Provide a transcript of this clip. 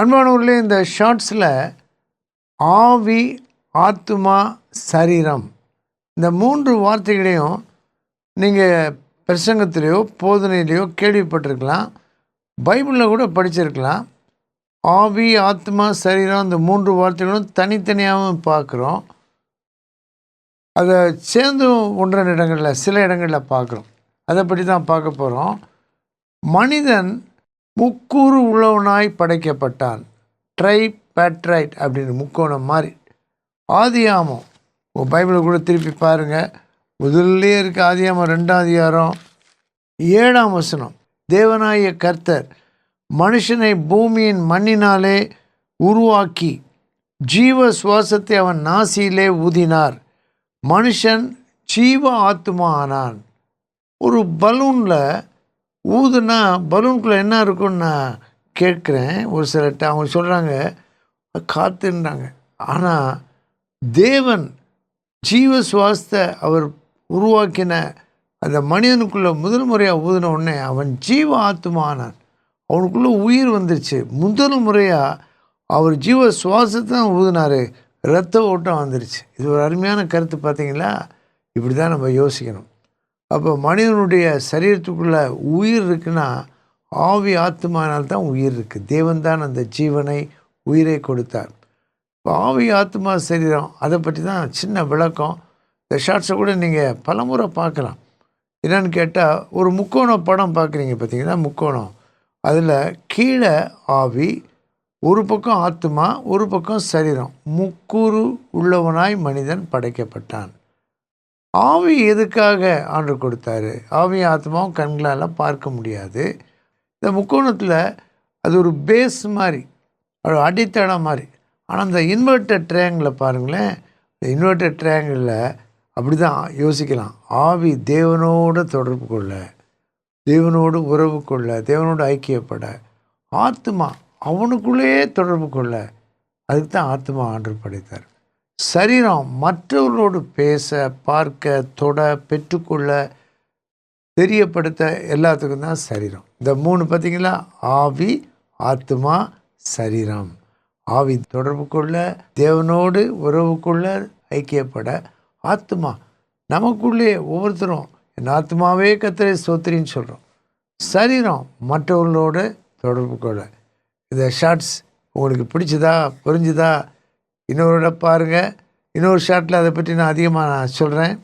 அன்பானவர்களே இந்த ஷார்ட்ஸில் ஆவி ஆத்துமா சரீரம் இந்த மூன்று வார்த்தைகளையும் நீங்கள் பிரசங்கத்திலேயோ போதனையிலையோ கேள்விப்பட்டிருக்கலாம். பைபிளில் கூட படிச்சிருக்கலாம். ஆவி ஆத்மா சரீரம் இந்த மூன்று வார்த்தைகளும் தனித்தனியாகவும் பார்க்குறோம். அதை சேர்ந்தும் ஒன்றரை இடங்களில் சில இடங்களில் பார்க்குறோம். அதை பற்றி தான் பார்க்க போகிறோம் மனிதன் முக்கூறு உழவனாய் படைக்கப்பட்டான். ட்ரை பேட்ரைட் அப்படின்னு முக்கோணம் மாதிரி ஆதியாமம். உங்கள் பைபிளை கூட திருப்பி பாருங்கள் முதல்லே இருக்க ஆதியாமம் ரெண்டாம் அதிகாரம் ஏழாம் வசனம். தேவனாய கர்த்தர் மனுஷனை பூமியின் மண்ணினாலே உருவாக்கி ஜீவ சுவாசத்தை அவன் நாசியிலே ஊதினார். மனுஷன் ஜீவ ஆத்துமா ஆனான். ஒரு பலூனில் ஊதுனா பலூனுக்குள்ளே என்ன இருக்குன்னு நான் கேட்குறேன். ஒரு சிலர்கிட்ட அவங்க சொல்கிறாங்க காத்துன்றாங்க. ஆனால் தேவன் ஜீவ சுவாசத்தை அவர் உருவாக்கின அந்த மனிதனுக்குள்ளே முதல் முறையாக ஊதின உடனே அவன் ஜீவ ஆத்துமானான் அவனுக்குள்ளே உயிர் வந்துருச்சு. முதல் முறையாக அவர் ஜீவ சுவாசத்தை தான் ஊதினார். ரத்த ஓட்டம் வந்துருச்சு. இது ஒரு அருமையான கருத்து பார்த்தீங்களா? இப்படி தான் நம்ம யோசிக்கணும். அப்போ மனிதனுடைய சரீரத்துக்குள்ளே உயிர் இருக்குன்னா ஆவி ஆத்மானால் தான் உயிர் இருக்குது தேவன் தான் அந்த ஜீவனை உயிரை கொடுத்தார். இப்போ ஆவி ஆத்மா சரீரம் அதை பற்றி தான் சின்ன விளக்கம். இந்த ஷார்ட்ஸை கூட நீங்கள் பலமுறை பார்க்கலாம். என்னன்னு கேட்டால் ஒரு முக்கோண படம் பார்க்குறீங்க பார்த்தீங்கன்னா முக்கோணம். அதில் கீழே ஆவி ஒரு பக்கம் ஆத்மா ஒரு பக்கம் சரீரம். முக்கூறு உள்ளவனாய் மனிதன் படைக்கப்பட்டான். ஆவி எதுக்காக ஆண்டு கொடுத்தாரு? ஆவி ஆத்மாவும் கண்களால் பார்க்க முடியாது. இந்த முக்கோணத்தில் அது ஒரு பேஸ் மாதிரி ஒரு அடித்தளம் மாதிரி. ஆனால் இந்த இன்வெர்டட் ட்ரையாங்கிளை பாருங்களேன். இந்த இன்வெர்டட் ட்ரையாங்கிளில் அப்படி தான் யோசிக்கலாம். ஆவி தேவனோடு தொடர்பு கொள்ள தேவனோடு உறவு கொள்ள தேவனோடு ஐக்கியப்பட ஆத்மா அவனுக்குள்ளேயே தொடர்பு கொள்ள அதுக்கு தான் ஆத்மா ஆண்டு படைத்தார். சரீரம் மற்றவர்களோடு பேச பார்க்க தொட பெற்றுக்கொள்ள தெரியப்படுத்த எல்லாத்துக்கும் தான் சரீரம். இந்த மூணு பார்த்தீங்களா? ஆவி ஆத்மா சரீரம். ஆவி தொடர்பு கொள்ள தேவனோடு உறவு கொள்ள ஐக்கியப்பட ஆத்மா. நமக்குள்ளே ஒவ்வொருத்தரும் என் ஆத்மாவே கத்திரை சோத்திரின்னு சொல்கிறோம் சரீரம் மற்றவர்களோடு தொடர்பு கொள்ள. இந்த ஷார்ட்ஸ் உங்களுக்கு பிடிச்சதா புரிஞ்சுதா? இன்னொரு பாருங்கள் இன்னொரு ஷார்ட்டில் அதை பற்றி நான் அதிகமாக நான் சொல்கிறேன்